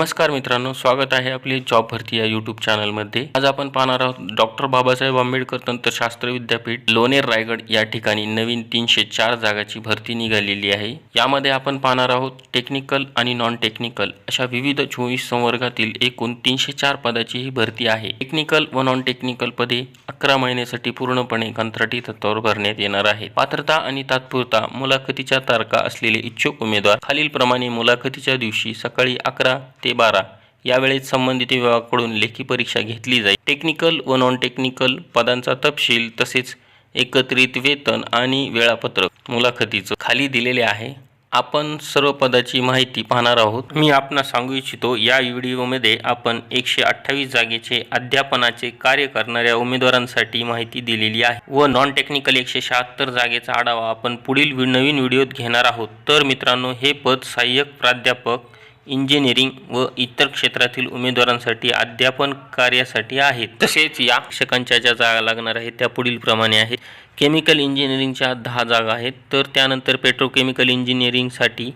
नमस्कार मित्रांनो स्वागत आहे आपले जॉब भरती या यूट्यूब चॅनलमध्ये आज आपण पाहणार आहोत डॉक्टर बाबासाहेब आंबेडकर तंत्रशास्त्र विद्यापीठ लोणेर रायगड या ठिकाणी नवीन तीनशे चार जागाची भरती निघालेली आहे. यामध्ये आपण पाहणार आहोत टेक्निकल आणि नॉन टेक्निकल अशा विविध चोवीस संवर्गातील एकूण तीनशे चार पदाची ही भरती आहे. टेक्निकल व नॉन टेक्निकल पदे अकरा महिन्यासाठी पूर्णपणे कंत्राटी तत्वावर भरण्यात येणार आहे पात्रता आणि तात्पुरता मुलाखतीच्या तारखा असलेले इच्छुक उमेदवार खालीलप्रमाणे मुलाखतीच्या दिवशी सकाळी अकरा ते बारा. यावेळेत संबंधित विभागाकडून लेखी परीक्षा घेतली जाईल. टेक्निकल व नॉन टेक्निकल पदांचा तपशील तसेच एकत्रित वेतन आणि वेळापत्रक मुलाखतीचं खाली दिलेले आहे. आपण सर्व पदाची माहिती पाहणार आहोत. मी आपणास सांगू इच्छितो या व्हिडिओमध्ये आपण एकशे अठ्ठावीस जागेचे अध्यापनाचे कार्य करणाऱ्या उमेदवारांसाठी माहिती दिलेली आहे व नॉन टेक्निकल एकशे शहात्तर जागेचा आढावा आपण पुढील नवीन व्हिडिओत घेणार आहोत. तर मित्रांनो हे पद सहाय्यक प्राध्यापक इंजिनिअरिंग व इतर क्षेत्रातील उमेदवारांसाठी अध्यापन कार्यासाठी आहेत तसेच या शिक्षकांच्या ज्या जागा लागणार आहेत त्या पुढील प्रमाणे आहेत केमिकल इंजिनिअरिंगच्या दहा जागा आहेत. तर त्यानंतर पेट्रोकेमिकल इंजिनिअरिंगसाठी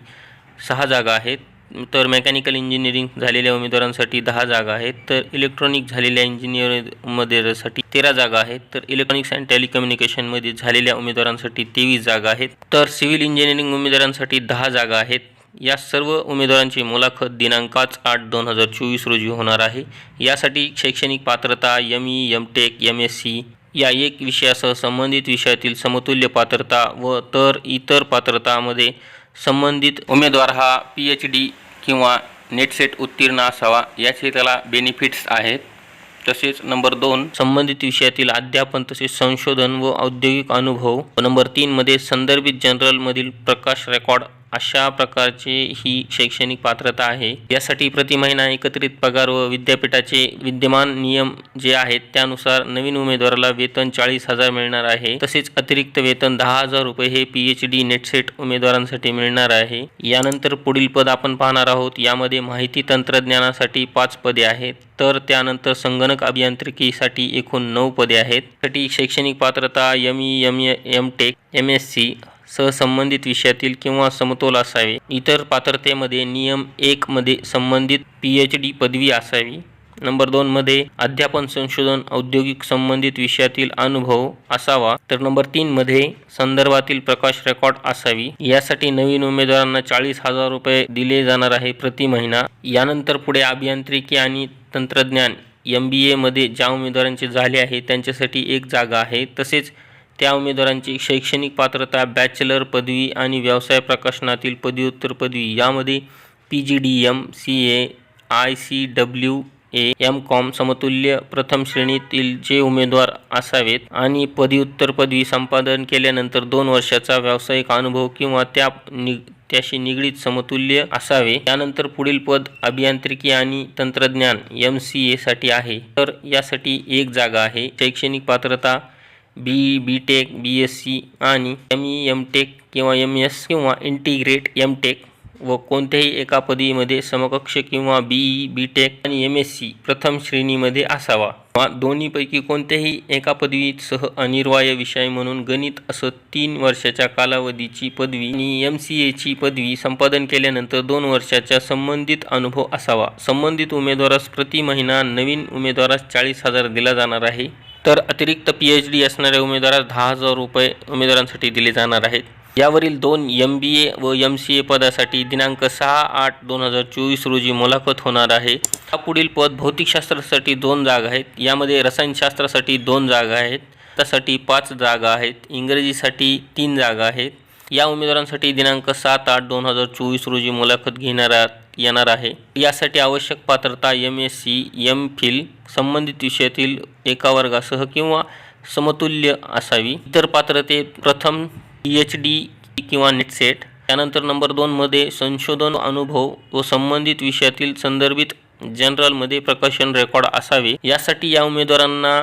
सहा जागा आहेत. तर मेकॅनिकल इंजिनिअरिंग झालेल्या उमेदवारांसाठी दहा जागा आहेत. तर इलेक्ट्रॉनिक झालेल्या इंजिनिअरमध्ये तेरा जागा आहेत. तर इलेक्ट्रॉनिक्स अँड टेलिकम्युनिकेशनमध्ये झालेल्या उमेदवारांसाठी तेवीस जागा आहेत. तर सिव्हिल इंजिनिअरिंग उमेदवारांसाठी दहा जागा आहेत. या सर्व उमेदवारांची मुलाखत दिनांकाच आठ दोन हजार चोवीस रोजी होणार आहे. यासाठी शैक्षणिक पात्रता M E M tech M S C या एक विषयासह संबंधित विषयातील समतुल्य पात्रता व तर इतर पात्रतामध्ये संबंधित उमेदवार हा पी एच डी किंवा नेटसेट उत्तीर्ण असावा याचे त्याला बेनिफिट्स आहेत. तसेच नंबर दोन संबंधित विषयातील अध्यापन तसेच संशोधन व औद्योगिक अनुभव. नंबर तीनमध्ये संदर्भित जनरलमधील प्रकाश रेकॉर्ड अशा प्रकारचे ही शैक्षणिक पात्रता आहे. यासाठी प्रति महिना एकत्रित पगार व विद्यापीठाचे विद्यमान नियम जे आहेत त्यानुसार नवीन उमेदवाराला वेतन चाळीस हजार मिळणार आहे. तसेच अतिरिक्त वेतन दहा हजार रुपये हे पी एच डी नेटसेट उमेदवारांसाठी मिळणार आहे. यानंतर पुढील पद आपण पाहणार आहोत. यामध्ये माहिती तंत्रज्ञानासाठी पाच पदे आहेत. तर त्यानंतर संगणक अभियांत्रिकीसाठी एकूण नऊ पदे आहेत. साठी शैक्षणिक पात्रता M E M M tech M S C सहसंबंधित विषयातील किंवा समतोल असावे. इतर पात्रतेमध्ये नियम एक मध्ये संबंधित पी एच डी पदवी असावी. नंबर दोनमध्ये अध्यापन संशोधन औद्योगिक संबंधित विषयातील अनुभव असावा. तर नंबर तीनमध्ये संदर्भातील प्रकाश रेकॉर्ड असावी. यासाठी नवीन उमेदवारांना चाळीस हजार रुपये दिले जाणार आहे प्रति महिना. यानंतर पुढे अभियांत्रिकी आणि तंत्रज्ञान एम बी एमध्ये ज्या उमेदवारांचे झाले आहे त्यांच्यासाठी एक जागा आहे. तसेच त्या उमेदवारांची शैक्षणिक पात्रता बॅचलर पदवी आणि व्यवसाय प्रकाशनातील पदव्युत्तर पदवी यामध्ये P G D M C A I C W A M com समतुल्य प्रथम श्रेणीतील जे उमेदवार असावेत आणि पदव्युत्तर पदवी संपादन केल्यानंतर दोन वर्षाचा व्यावसायिक अनुभव किंवा त्या नि त्याशी निगडीत समतुल्य असावे. त्यानंतर पुढील पद अभियांत्रिकी आणि तंत्रज्ञान एम सी एसाठी आहे. तर यासाठी एक जागा आहे. शैक्षणिक पात्रता B B tech B S C आणि एम ई एम टेक किंवा एम एस किंवा इंटिग्रेट एम टेक व कोणत्याही एका पदवीमध्ये समकक्ष किंवा बी ई बी टेक आणि एम एस सी प्रथम श्रेणीमध्ये असावा. किंवा दोन्हीपैकी कोणत्याही एका पदवीसह अनिर्वाय विषय म्हणून गणित असं तीन वर्षाच्या कालावधीची पदवी आणि एम सी एची पदवी संपादन केल्यानंतर दोन वर्षाच्या संबंधित अनुभव असावा. संबंधित उमेदवारास प्रति महिना नवीन उमेदवारास चाळीस हजार दिला जाणार आहे. तर अतिरिक्त पी एच डी असणाऱ्या उमेदवारास दहा हजार रुपये उमेदवारांसाठी दिले जाणार आहेत. यावरील दोन एम बी ए व एम सी ए पदासाठी दिनांक सहा आठ दोन हजार चोवीस रोजी मुलाखत होणार आहे. हा पुढील पद भौतिकशास्त्रासाठी दोन जागा आहेत. यामध्ये रसायनशास्त्रासाठी दोन जागा आहेत. त्यासाठी पाच जागा आहेत. इंग्रजीसाठी तीन जागा आहेत. या उमेदवारांसाठी दिनांक सात आठ दोन हजार चोवीस रोजी मुलाखत घेणार आहात येणार आहे. यासाठी आवश्यक पात्रता M S C M phil संबंधित विषयातील एका वर्गासह किंवा समतुल्य असावी. इतर पात्रते प्रथम पी एच डी किंवा नेटसेट त्यानंतर नंबर दोनमध्ये संशोधन अनुभव व संबंधित विषयातील संदर्भित जनरलमध्ये प्रकाशन रेकॉर्ड असावे. यासाठी या उमेदवारांना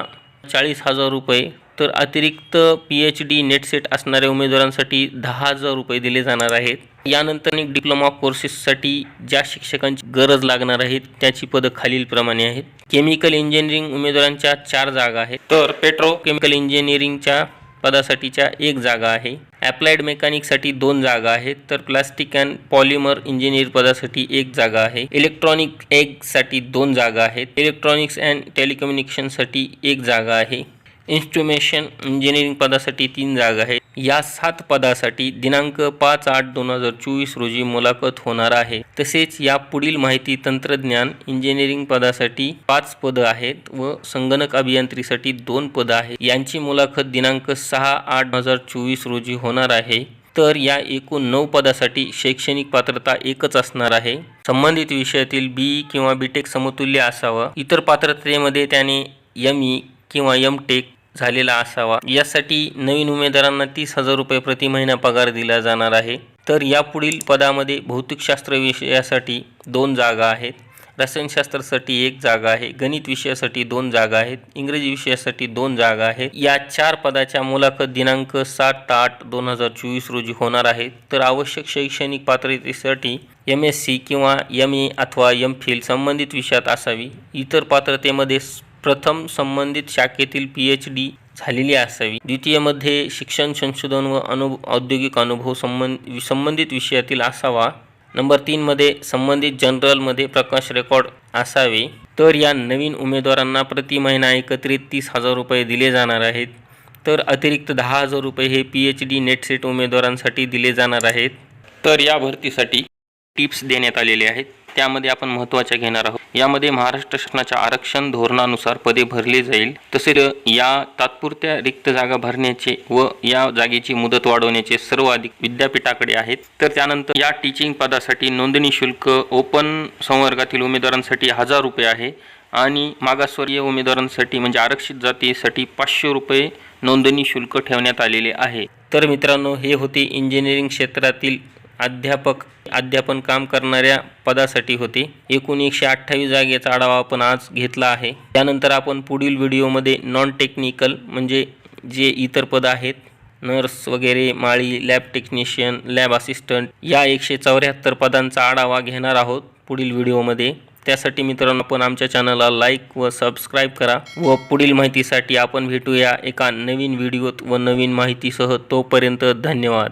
चाळीस हजार रुपये तर अतिरिक्त पी एच डी नेटसेट असणाऱ्या उमेदवारांसाठी दहा हजार रुपये दिले जाणार आहेत. यानंतर एक डिप्लोमा कोर्सेससाठी ज्या शिक्षकांची गरज लागणार आहे त्याची पदं खालीलप्रमाणे आहेत. केमिकल इंजिनिअरिंग उमेदवारांच्या चार जागा आहेत. तर पेट्रो केमिकल इंजिनिअरिंगच्या पदासाठीच्या एक जागा आहे. ॲप्लाइड मेकॅनिकसाठी दोन जागा आहेत. तर प्लास्टिक अँड पॉलिमर इंजिनियर पदासाठी एक जागा आहे. इलेक्ट्रॉनिक एगसाठी दोन जागा आहेत. इलेक्ट्रॉनिक्स अँड टेलिकम्युनिकेशनसाठी एक जागा आहे. इन्स्ट्रुमेशन इंजिनिअरिंग पदासाठी तीन जागा आहेत. या सात पदासाठी दिनांक पाच आठ दोन हजार चोवीस रोजी मुलाखत होणार आहे. तसेच या पुढील माहिती तंत्रज्ञान इंजिनिअरिंग पदासाठी पाच पदं आहेत व संगणक अभियांत्रीसाठी दोन पदं आहेत. यांची मुलाखत दिनांक सहा आठ दोन हजार चोवीस रोजी होणार आहे. तर या एकूण नऊ पदासाठी शैक्षणिक पात्रता एकच असणार आहे. संबंधित विषयातील बी किंवा बी टेक समतुल्य असावं. इतर पात्रतेमध्ये त्याने एम ई किंवा एम टेक झालेला असावा. यासाठी नवीन उमेदवारांना तीस हजार रुपये प्रति महिना पगार दिला जाणार आहे. तर यापुढील पदामध्ये भौतिकशास्त्र विषयासाठी दोन जागा आहेत. रसायनशास्त्रासाठी एक जागा आहे. गणित विषयासाठी दोन जागा आहेत. इंग्रजी विषयासाठी दोन जागा आहेत. या चार पदाच्या मुलाखत दिनांक सात आठ दोन हजार चोवीस रोजी होणार आहे तर आवश्यक शैक्षणिक पात्रतेसाठी एम एस सी किंवा एम ए अथवा एम फिल संबंधित विषयात असावी. इतर पात्रतेमध्ये प्रथम संबंधित शाखेतील पी एच डी झालेली असावी. द्वितीयमध्ये शिक्षण संशोधन व अनु औद्योगिक अनुभव संबंध संबंधित विषयातील असावा. नंबर तीनमध्ये संबंधित जनरलमध्ये प्रकाश रेकॉर्ड असावे. तर या नवीन उमेदवारांना प्रति महिना एकत्रित तीस हजार रुपये दिले जाणार आहेत. तर अतिरिक्त दहा हजार रुपये हे पी एच डी नेटसेट उमेदवारांसाठी दिले जाणार आहेत. तर या भरतीसाठी टिप्स देण्यात आलेले आहेत. त्यामध्ये आपण महत्त्वाच्या घेणार आहोत. यामध्ये महाराष्ट्र शासनाच्या आरक्षण धोरणानुसार पदे भरली जाईल. तसेच या तात्पुरत्या रिक्त जागा भरण्याचे व या जागेची मुदत वाढवण्याचे सर्व अधिक विद्यापीठाकडे आहेत. तर त्यानंतर या टीचिंग पदासाठी नोंदणी शुल्क ओपन संवर्गातील उमेदवारांसाठी हजार रुपये आहे आणि मागासवर्गीय उमेदवारांसाठी म्हणजे आरक्षित जातीसाठी पाचशे रुपये नोंदणी शुल्क ठेवण्यात आलेले आहे. तर मित्रांनो हे होते इंजिनिअरिंग क्षेत्रातील अध्यापक अध्यापन काम करणाऱ्या पदासाठी होते. एकूण एकशे अठ्ठावीस जागेचा आढावा आपण आज घेतला आहे. त्यानंतर आपण पुढील व्हिडिओमध्ये नॉन टेक्निकल म्हणजे जे इतर पदं आहेत नर्स वगैरे माळी लॅब टेक्निशियन लॅब असिस्टंट या एकशे चौऱ्याहत्तर पदांचा आढावा घेणार आहोत पुढील व्हिडिओमध्ये. त्यासाठी मित्रांनो आपण आमच्या चॅनलला लाईक व सबस्क्राईब करा व पुढील माहितीसाठी आपण भेटूया एका नवीन व्हिडिओत व नवीन माहितीसह. तोपर्यंत धन्यवाद.